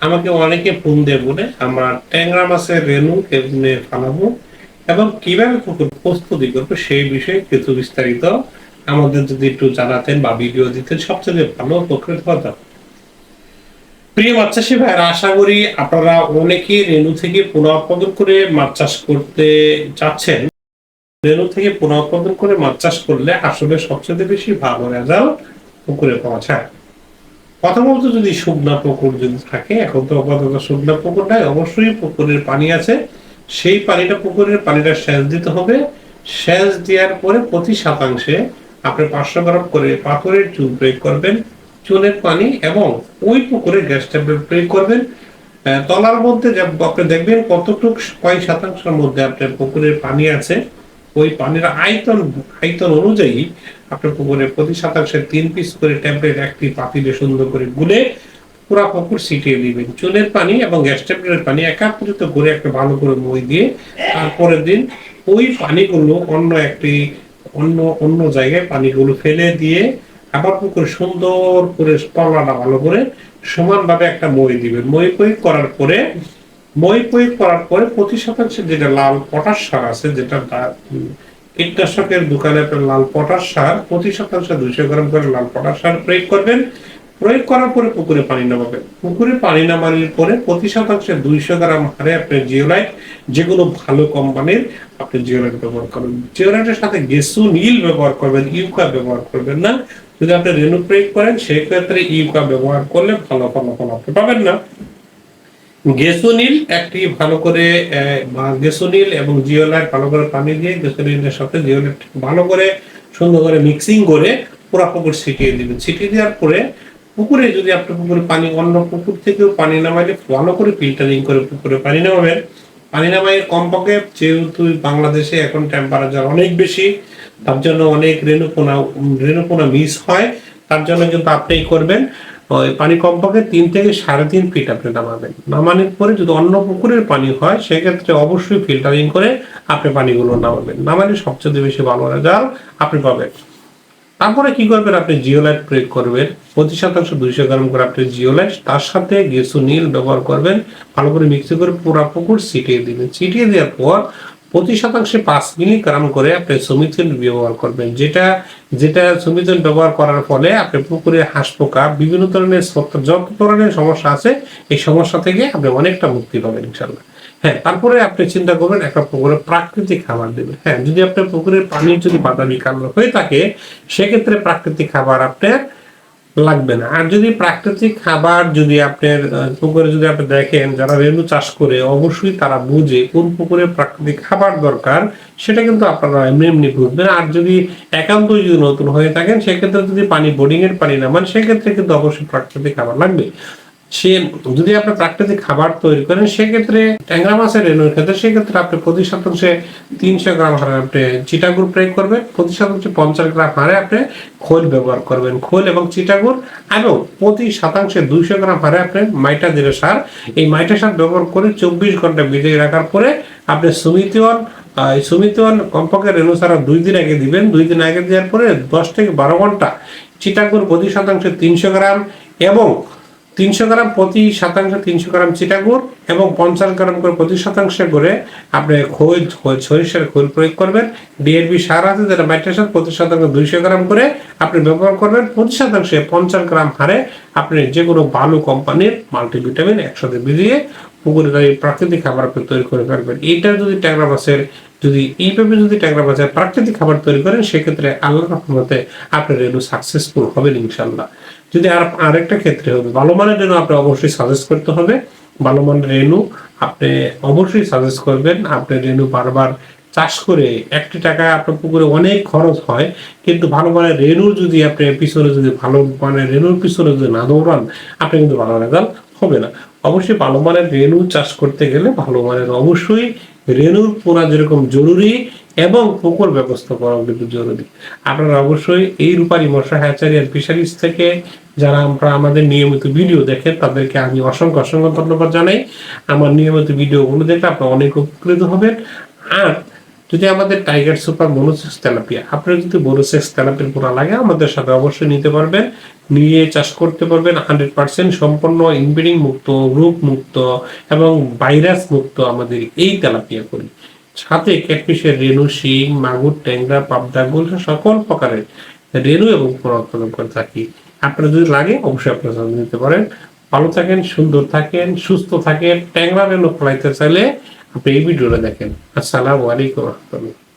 আমাকে অনেকে ফোন দিয়ে বলে, আমার ট্যাংরা মাছের রেনু কেমনে ফালাবো এবং কীভাবে পুকুর প্রস্তুতি করব সেই বিষয়ে কিছু বিস্তারিত আমাদের যদি একটু জানাতেন বা ভিডিও দিতেন, সবচেয়ে ভালো উপকৃত হতাম। প্রিয় মাছ চাষি ভাইয়েরা, আশা করি আপনারা অনেকেই রেণু থেকে পুনঃউৎপাদন করে মাছ চাষ করতে চাচ্ছেন রেণু থেকে পুনঃউৎপাদন করে মাছ চাষ করলে আসলে সবচেয়ে বেশি ভালো রেজাল্ট পুকুরে পাওয়া যায়। প্রথমত যদি শুকনা পুকুর যদি থাকে, এখন তো আপাতত শুকনা পুকুর নাই, অবশ্যই পুকুরের পানি আছে। সেই পানিটা পুকুরের পানিটা সেচ দিতে হবে। সেচ দেওয়ার পরে প্রতি শতাংশে আপনি পাঁচশো গ্রাম করে পাথরের চুন প্রয়োগ করবেন। চুনের পানি এবং ওই পুকুরে গ্যাস ট্যাবলেট প্রয়োগ করবেন। তলার মধ্যে আপনি দেখবেন কতটুক কয় শতাংশের মধ্যে আপনার পুকুরের পানি আছে। ওই পানির আয়তন আয়তন অনুযায়ী আপনার পুকুরে প্রতি শতাংশে তিন পিস করে ট্যাবলেট, একটি পাতিলে সুন্দর করে গুলে পুরা পুকুর ছিটিয়ে দিবেন। চুনের পানি এবং গ্যাস ট্যাবলেটের পানি একাত্রিত করে একটা ভালো করে মই দিয়ে তারপরের দিন ওই পানিগুলো অন্য একটি, অন্য অন্য জায়গায় পানিগুলো ফেলে দিয়ে আবার পুকুর সুন্দর করে পাল্লাটা ভালো করে সমানভাবে একটা মই দিবেন। মই পই করার পরে, মই পই করার পরে প্রতি শতাংশে যেটা লাল পটাশ সার আছে, যেটা কীটনাশকের দোকানে লাল পটাশ সার প্রতি শতাংশে দুইশো গ্রাম করে লাল পটাশ সার প্রয়োগ করবেন। প্রয়োগ করার পরে পুকুরে পানি নামাবেন। পুকুরে পানি নামানোর পরে প্রতি শতাংশে দুইশো গ্রাম হারে আপনি জিওলাইট, যেগুলো ভালো কোম্পানির, আপনি জিওলাইট ব্যবহার করবেন। জিওলাইটের সাথে গেসু নীল ব্যবহার করবেন, ইউকা ব্যবহার করবেন না। যদি আপনি রেনু প্রয়োগ করেন সেক্ষেত্রে ইউকা ব্যবহার করলে ভালো ফলাফল আপনি পাবেন না। গেসোনিল একটি ভালো করে গেসোনিল এবং জিওলাইট ভালো করে পানি দিয়ে গেসোনিলের সাথে জিওলাইট ভালো করে সুন্দর করে মিক্সিং করে পুরা পুকুর ছিটিয়ে দিবেন। ছিটিয়ে দেওয়ার পরে পুকুরে যদি আপনি পুকুরে পানি, অন্য পুকুর থেকেও পানি নামাইলে ভালো করে ফিল্টারিং করে পুকুরে পানি নামাবেন। পানি নামাই কমপক্ষে যেহেতু বাংলাদেশে এখন টেম্পারেচার অনেক বেশি, তার জন্য অনেক রেণুপোনা রেণুপোনা মিস হয়, তার জন্য কিন্তু আপনি করবেন। ওই পানি কমপক্ষে তিন থেকে সাড়ে তিন ফিট আপনি নামাবেন। নামানোর পরে যদি অন্য পুকুরের পানি হয়, সেক্ষেত্রে অবশ্যই ফিল্টারিং করে আপনি পানিগুলো নামাবেন। নামালে সবচেয়ে বেশি ভালো রেজাল্ট আপনি পাবেন। তারপরে কি করবেন? আপনি জিওলাইট প্রয়োগ করবেন। প্রতি শতাংশ দুইশো গ্রাম করে আপনি জিওলাইট তার সাথে গেসু নীল ব্যবহার করবেন। ভালো করে মিক্সি করে পুরা পুকুর ছিটিয়ে দিবেন। ছিটিয়ে দেওয়ার পর প্রতি শতাংশে পাঁচ মিলিগ্রাম করে আপনি সমিথেন ব্যবহার করবেন। যেটা যেটা সমিথেন ব্যবহার করার ফলে আপনি পুকুরে হাঁস পোকা, বিভিন্ন ধরনের যত ধরনের সমস্যা আছে, এই সমস্যা থেকে আপনি অনেকটা মুক্তি পাবেন ইনশাল্লাহ হ্যাঁ তারপরে আপনি চিন্তা করবেন একটা পুকুরে প্রাকৃতিক খাবার দেবেন। হ্যাঁ যদি আপনার পুকুরের পানি যদি বাদামি কালার হয়ে থাকে, সেক্ষেত্রে প্রাকৃতিক খাবার আপনার লাগবে না। আর যদি প্রাকৃতিক খাবার যদি আপনার পুকুরে যদি আপনি দেখেন, যারা রেণু চাষ করে, অবশ্যই তারা বুঝে কোন পুকুরে প্রাকৃতিক খাবার দরকার, সেটা কিন্তু আপনারা এমনি এমনি বুঝবেন। আর যদি একান্ত যদি নতুন হয়ে থাকেন, সেক্ষেত্রে যদি পানি বোর্ডিং এর পানি নামান, সেক্ষেত্রে কিন্তু অবশ্যই প্রাকৃতিক খাবার লাগবে। সে যদি আপনি প্রাকৃতিক খাবার তৈরি করেন, সেক্ষেত্রে ট্যাংরা মাছের রেণুর ক্ষেত্রে সেক্ষেত্রে আপনি প্রতি শতাংশে তিনশো গ্রাম হারে আপনি চিটাগুড় প্রয়োগ করবেন, প্রতি শতাংশে পঞ্চাশ গ্রাম হারে আপনি খোল ব্যবহার করবেন। খোল এবং চিটাগুড় এবং প্রতি শতাংশে দুইশো গ্রাম হারে আপনি মাইটা দিলে সার। এই মাইটা সার ব্যবহার করে চব্বিশ ঘণ্টা ভিজিয়ে রাখার পরে আপনি সুমিতিওয়ান এই সুমিতিওয়ান কমপক্ষে রেণু সারা দুই দিন আগে দিবেন। দুই দিন আগে দেওয়ার পরে দশ থেকে বারো ঘণ্টা চিটাগুড় প্রতি শতাংশে তিনশো গ্রাম এবং তিনশো গ্রাম প্রতি শতাংশ তিনশো গ্রাম চিটাগুড় এবং পঞ্চাশ গ্রাম করে প্রতি শতাংশে করে আপনি খোল সরিষার খোল প্রয়োগ করবেন। ডিএরবি সার আছে যেটা মাইটের সার প্রতি শতাংশ দুইশো গ্রাম করে আপনি ব্যবহার করবেন। প্রতি শতাংশে পঞ্চাশ গ্রাম হারে আপনি যে কোনো ভালো কোম্পানির মাল্টিভিটামিন একসাথে মিলিয়ে পুকুরে এই প্রাকৃতিক খাবার আপনি তৈরি করে ফেলবেন। এইটা যদি ট্যাংরা মাছের যদি এইভাবে যদি ট্যাংরা মাছের প্রাকৃতিক খাবার তৈরি করেন, সেক্ষেত্রে আল্লাহ রহমতে আপনার রেনু সাকসেসফুল হবেন ইনশাল্লাহ যদি আর, আরেকটা ক্ষেত্রে হবে, ভালো মানের জন্য আপনি অবশ্যই সাজেস্ট করতে হবে। ভালো মানের রেনু আপনি অবশ্যই সাজেস্ট করবেন, আপনি রেনু বারবার চাষ করে একটি টাকা আপনার পুকুরে অনেক খরচ হয়, কিন্তু ভালো মানের রেনুর যদি আপনি পিছনে যদি ভালো মানের রেনুর পিছনে যদি না দৌড়ান, আপনি কিন্তু ভালো রেজাল্ট হবে না। অবশ্যই ভালো মানের রেনু চাষ করতে গেলে ভালো মানের অবশ্যই রেনুর পোড়া যেরকম জরুরি এবং পুকুর ব্যবস্থা করা কিন্তু জরুরি। আপনারা অবশ্যই এই রূপারি মশা হ্যাচারি আর ফিশারিজ থেকে যারা আমরা আমাদের নিয়মিত ভিডিও দেখেন তাদেরকে আমি অসংখ্য অসংখ্য ধন্যবাদ জানাই। আমার নিয়মিত ভিডিওগুলো দেখে আপনারা অনেক উপকৃত হবেন। আর যদি আমাদের টাইগার সুপার মনোসেক্স তেলাপিয়া আপনার যদি মনোসেক্স তেলাপির পোনা লাগে, আমাদের সাথে অবশ্যই নিতে পারবেন। নিয়ে চাষ করতে পারবেন হান্ড্রেড পার্সেন্ট সম্পূর্ণ ইনব্রিডিং মুক্ত, রোগ মুক্ত এবং ভাইরাস মুক্ত আমাদের এই তেলাপিয়া করি। সাথে ক্যাটফিশের রেনু শিং, মাগুর, ট্যাংরা, পাবদা গুলো সকল প্রকারের রেনু এবং পোনা উৎপাদন করে থাকি। আপনার যদি লাগে, অবশ্যই আপনার সাথে নিতে পারেন। ভালো থাকেন, সুন্দর থাকেন, সুস্থ থাকেন। ট্যাংরা রেনু ফলাইতে চাইলে আপনি এই ভিডিওটা দেখেন। আসসালামু আলাইকুম রহমতুল্লাহ।